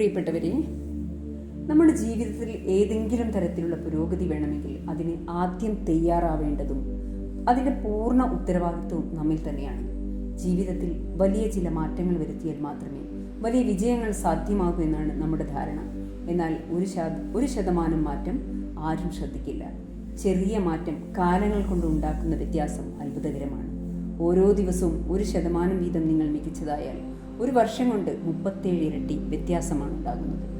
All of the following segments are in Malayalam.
പ്രിയപ്പെട്ടവരെ നമ്മുടെ ജീവിതത്തിൽ ഏതെങ്കിലും തരത്തിലുള്ള പുരോഗതി വേണമെങ്കിൽ അതിന് ആദ്യം തയ്യാറാവേണ്ടതും അതിന്റെ പൂർണ ഉത്തരവാദിത്വവും നമ്മിൽ തന്നെയാണ്. ജീവിതത്തിൽ വലിയ ചില മാറ്റങ്ങൾ വരുത്തിയാൽ മാത്രമേ വലിയ വിജയങ്ങൾ സാധ്യമാകൂ എന്നാണ് നമ്മുടെ ധാരണ. എന്നാൽ ഒരു ശത ഒരു ശതമാനം മാറ്റം ആരും ശ്രദ്ധിക്കില്ല. ചെറിയ മാറ്റം കാലങ്ങൾ കൊണ്ട് ഉണ്ടാക്കുന്ന വ്യത്യാസം അത്ഭുതകരമാണ്. ഓരോ ദിവസവും ഒരു ശതമാനം വീതം നിങ്ങൾ മികച്ചതായാൽ ഒരു വർഷം കൊണ്ട് മുപ്പത്തേഴ് ഇരട്ടി വ്യത്യാസമാണ് ഉണ്ടാകുന്നത്.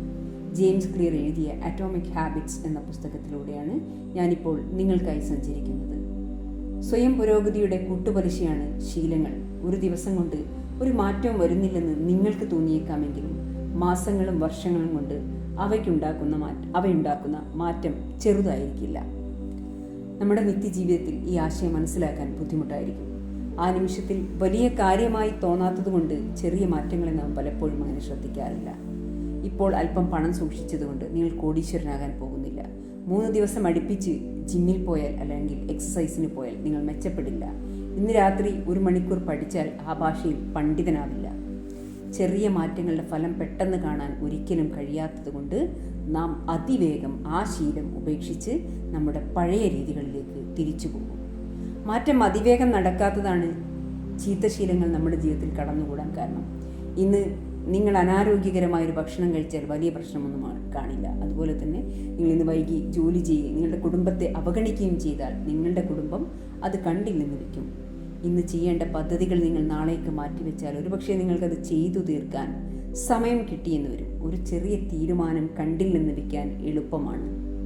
ജെയിംസ് ക്ലിയർ എഴുതിയ അറ്റോമിക് ഹാബിറ്റ്സ് എന്ന പുസ്തകത്തിലൂടെയാണ് ഞാനിപ്പോൾ നിങ്ങൾക്കായി സഞ്ചരിക്കുന്നത്. സ്വയം പുരോഗതിയുടെ കൂട്ടുപലിശയാണ് ശീലങ്ങൾ. ഒരു ദിവസം കൊണ്ട് ഒരു മാറ്റവും വരുന്നില്ലെന്ന് നിങ്ങൾക്ക് തോന്നിയേക്കാമെങ്കിലും മാസങ്ങളും വർഷങ്ങളും കൊണ്ട് അവയ്ക്കുണ്ടാക്കുന്ന മാറ്റം അവയുണ്ടാക്കുന്ന മാറ്റം ചെറുതായിരിക്കില്ല. നമ്മുടെ നിത്യജീവിതത്തിൽ ഈ ആശയം മനസ്സിലാക്കാൻ ബുദ്ധിമുട്ടായിരിക്കും. ആ നിമിഷത്തിൽ വലിയ കാര്യമായി തോന്നാത്തതുകൊണ്ട് ചെറിയ മാറ്റങ്ങളെ നാം പലപ്പോഴും അങ്ങനെ ശ്രദ്ധിക്കാറില്ല. ഇപ്പോൾ അല്പം പണം സൂക്ഷിച്ചതുകൊണ്ട് നിങ്ങൾ കോടീശ്വരനാകാൻ പോകുന്നില്ല. മൂന്ന് ദിവസം അടുപ്പിച്ച് ജിമ്മിൽ പോയാൽ അല്ലെങ്കിൽ എക്സസൈസിന് പോയാൽ നിങ്ങൾ മെച്ചപ്പെടില്ല. ഇന്ന് രാത്രി ഒരു മണിക്കൂർ പഠിച്ചാൽ ആ ഭാഷയിൽ പണ്ഡിതനാവില്ല. ചെറിയ മാറ്റങ്ങളുടെ ഫലം പെട്ടെന്ന് കാണാൻ ഒരിക്കലും കഴിയാത്തതുകൊണ്ട് നാം അതിവേഗം ആ ശീലം ഉപേക്ഷിച്ച് നമ്മുടെ പഴയ രീതികളിലേക്ക് തിരിച്ചു പോകും. മാറ്റം അതിവേഗം നടക്കാത്തതാണ് ചീത്തശീലങ്ങൾ നമ്മുടെ ജീവിതത്തിൽ കടന്നുകൂടാൻ കാരണം. ഇന്ന് നിങ്ങൾ അനാരോഗ്യകരമായ ഒരു ഭക്ഷണം കഴിച്ചാൽ വലിയ പ്രശ്നമൊന്നും കാണില്ല. അതുപോലെ തന്നെ നിങ്ങൾ ഇന്ന് വൈകി ജോലി ചെയ്യുകയും നിങ്ങളുടെ കുടുംബത്തെ അവഗണിക്കുകയും ചെയ്താൽ നിങ്ങളുടെ കുടുംബം അത് കണ്ടില്ലെന്ന് വയ്ക്കും ഇന്ന് ചെയ്യേണ്ട പദ്ധതികൾ നിങ്ങൾ നാളേക്ക് മാറ്റിവെച്ചാൽ ഒരുപക്ഷെ നിങ്ങൾക്കത് ചെയ്തു തീർക്കാൻ സമയം കിട്ടിയെന്ന് വരും. ഒരു ചെറിയ തീരുമാനം കണ്ടില്ലെന്ന് വയ്ക്കാൻ എളുപ്പമാണ്.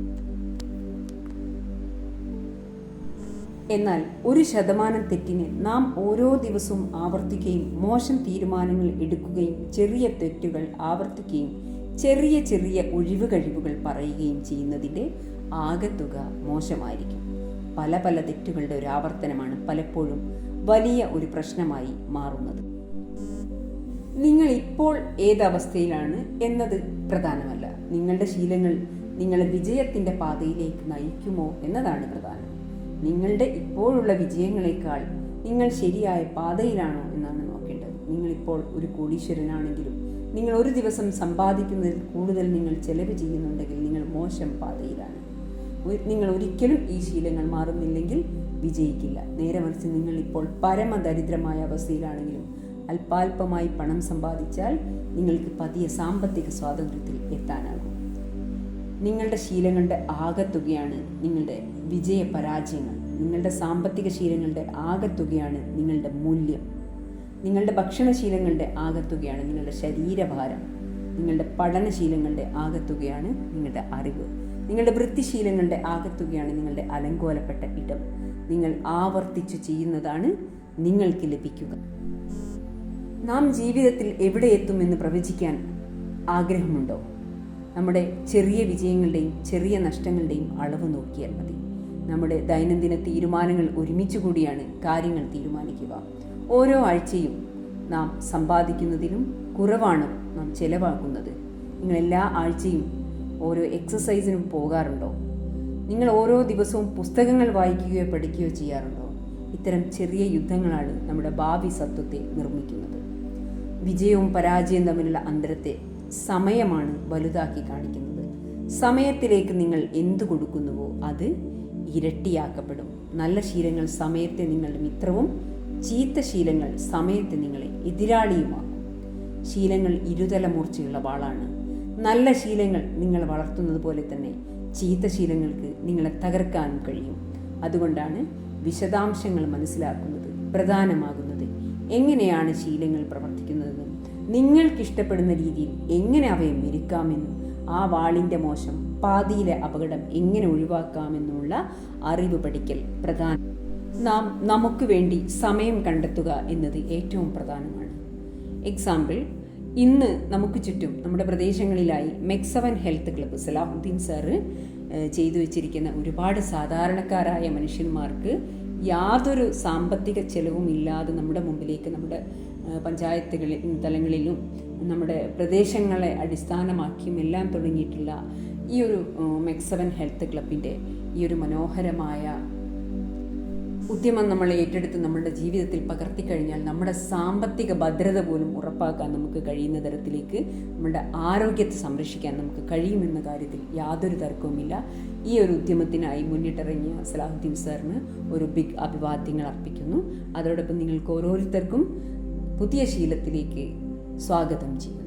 എന്നാൽ ഒരു ശതമാനം തെറ്റിന് നാം ഓരോ ദിവസവും ആവർത്തിക്കുകയും മോശം തീരുമാനങ്ങൾ എടുക്കുകയും ചെറിയ തെറ്റുകൾ ആവർത്തിക്കുകയും ചെറിയ ചെറിയ ഒഴിവ് കഴിവുകൾ പറയുകയും ചെയ്യുന്നതിന്റെ ആകെത്തുക മോശമായിരിക്കും. പല പല തെറ്റുകളുടെ ഒരു ആവർത്തനമാണ് പലപ്പോഴും വലിയ ഒരു പ്രശ്നമായി മാറുന്നത്. നിങ്ങൾ ഇപ്പോൾ ഏതവസ്ഥയിലാണ് എന്നത് പ്രധാനമല്ല. നിങ്ങളുടെ ശീലങ്ങൾ നിങ്ങളെ വിജയത്തിന്റെ പാതയിലേക്ക് നയിക്കുമോ എന്നതാണ് പ്രധാനം. നിങ്ങളുടെ ഇപ്പോഴുള്ള വിജയങ്ങളെക്കാൾ നിങ്ങൾ ശരിയായ പാതയിലാണോ എന്നാണ് നോക്കേണ്ടത്. നിങ്ങളിപ്പോൾ ഒരു കോടീശ്വരനാണെങ്കിലും നിങ്ങൾ ഒരു ദിവസം സമ്പാദിക്കുന്നതിൽ കൂടുതൽ നിങ്ങൾ ചെലവ് ചെയ്യുന്നുണ്ടെങ്കിൽ നിങ്ങൾ മോശം പാതയിലാണ്. നിങ്ങൾ ഒരിക്കലും ഈ ശീലങ്ങൾ മാറുന്നില്ലെങ്കിൽ വിജയിക്കില്ല. നേരെ മറിച്ച് നിങ്ങൾ ഇപ്പോൾ പരമദരിദ്രമായ അവസ്ഥയിലാണെങ്കിലും അല്പാൽപമായി പണം സമ്പാദിച്ചാൽ നിങ്ങൾക്ക് പതിയെ സാമ്പത്തിക സ്വാതന്ത്ര്യത്തിൽ എത്താനാകും. നിങ്ങളുടെ ശീലങ്ങളുടെ ആകെത്തുകയാണ് നിങ്ങളുടെ വിജയ പരാജയങ്ങൾ നിങ്ങളുടെ സാമ്പത്തിക ശീലങ്ങളുടെ ആകത്തുകയാണ് നിങ്ങളുടെ മൂല്യം. നിങ്ങളുടെ ഭക്ഷണശീലങ്ങളുടെ ആകത്തുകയാണ് നിങ്ങളുടെ ശരീരഭാരം. നിങ്ങളുടെ പഠനശീലങ്ങളുടെ ആകത്തുകയാണ് നിങ്ങളുടെ അറിവ്. നിങ്ങളുടെ വൃത്തിശീലങ്ങളുടെ ആകത്തുകയാണ് നിങ്ങളുടെ അലങ്കോലപ്പെട്ട ഇടം. നിങ്ങൾ ആവർത്തിച്ചു ചെയ്യുന്നതാണ് നിങ്ങൾക്ക് ലഭിക്കുക. നാം ജീവിതത്തിൽ എവിടെ എത്തുമെന്ന് പ്രവചിക്കാൻ ആഗ്രഹമുണ്ടോ? നമ്മുടെ ചെറിയ വിജയങ്ങളുടെയും ചെറിയ നഷ്ടങ്ങളുടെയും അളവ് നോക്കിയാൽ മതി. നമ്മുടെ ദൈനംദിന തീരുമാനങ്ങൾ ഒരുമിച്ച് കൂടിയാണ് കാര്യങ്ങൾ തീരുമാനിക്കുക. ഓരോ ആഴ്ചയും നാം സമ്പാദിക്കുന്നതിലും കുറവാണ് നാം ചെലവാക്കുന്നത്. നിങ്ങൾ എല്ലാ ആഴ്ചയും ഓരോ എക്സസൈസിനും പോകാറുണ്ടോ? നിങ്ങൾ ഓരോ ദിവസവും പുസ്തകങ്ങൾ വായിക്കുകയോ പഠിക്കുകയോ ചെയ്യാറുണ്ടോ? ഇത്തരം ചെറിയ യുദ്ധങ്ങളാണ് നമ്മുടെ ഭാവി സത്വത്തെ നിർമ്മിക്കുന്നത്. വിജയവും പരാജയവും തമ്മിലുള്ള അന്തരത്തെ സമയമാണ് വലുതാക്കി കാണിക്കുന്നത്. സമയത്തിലേക്ക് നിങ്ങൾ എന്തു കൊടുക്കുന്നുവോ അത് ഇരട്ടിയാക്കപ്പെടും. നല്ല ശീലങ്ങൾ സമയത്തെ നിങ്ങളുടെ മിത്രവും ചീത്ത ശീലങ്ങൾ സമയത്തെ നിങ്ങളെ എതിരാളിയുമാക്കും. ശീലങ്ങൾ ഇരുതല മൂർച്ചയുള്ള വാളാണ്. നല്ല ശീലങ്ങൾ നിങ്ങൾ വളർത്തുന്നത് പോലെ തന്നെ ചീത്ത ശീലങ്ങൾക്ക് നിങ്ങളെ തകർക്കാനും കഴിയും. അതുകൊണ്ടാണ് വിശദാംശങ്ങൾ മനസ്സിലാക്കുന്നത് പ്രധാനമാകുന്നത്. എങ്ങനെയാണ് ശീലങ്ങൾ പ്രവർത്തിക്കുന്നതെന്നും നിങ്ങൾക്കിഷ്ടപ്പെടുന്ന രീതിയിൽ എങ്ങനെ അവയെ മെരുക്കാമെന്നും ആ വാളിന്റെ മോശം. പാതിയിലെ അപകടം എങ്ങനെ ഒഴിവാക്കാമെന്നുള്ള അറിവ് പഠിക്കൽ പ്രധാന. നാം നമുക്ക് വേണ്ടി സമയം കണ്ടെത്തുക എന്നത് ഏറ്റവും പ്രധാനമാണ്. എക്സാമ്പിൾ ഇന്ന് നമുക്ക് ചുറ്റും നമ്മുടെ പ്രദേശങ്ങളിലായി MEC seven health club Salahuddin sir ചെയ്തു വെച്ചിരിക്കുന്ന ഒരുപാട് സാധാരണക്കാരായ മനുഷ്യന്മാർക്ക് യാതൊരു സാമ്പത്തിക ചെലവും ഇല്ലാതെ നമ്മുടെ മുമ്പിലേക്ക് നമ്മുടെ പഞ്ചായത്തുകളിൽ തലങ്ങളിലും നമ്മുടെ പ്രദേശങ്ങളെ അടിസ്ഥാനമാക്കിയും എല്ലാം തുടങ്ങിയിട്ടുള്ള ഈ ഒരു മെക്സവൻ ഹെൽത്ത് ക്ലബിന്റെ ഈ ഒരു മനോഹരമായ ഉദ്യമം നമ്മൾ ഏറ്റെടുത്ത് നമ്മുടെ ജീവിതത്തിൽ പകർത്തി കഴിഞ്ഞാൽ നമ്മുടെ സാമ്പത്തിക ഭദ്രത പോലും ഉറപ്പാക്കാൻ നമുക്ക് കഴിയുന്ന തരത്തിലേക്ക് നമ്മുടെ ആരോഗ്യത്തെ സംരക്ഷിക്കാൻ നമുക്ക് കഴിയുമെന്ന കാര്യത്തിൽ യാതൊരു തർക്കവുമില്ല. ഈ ഒരു ഉദ്യമത്തിനായി മുന്നിട്ടിറങ്ങിയ സലാഹുദ്ദീൻ സാറിന് ഒരു ബിഗ് അഭിവാദ്യങ്ങൾ അർപ്പിക്കുന്നു. അതോടൊപ്പം നിങ്ങൾക്ക് ഓരോരുത്തർക്കും പുതിയ ശീലത്തിലേക്ക് സ്വാഗതം ചെയ്യുന്നു.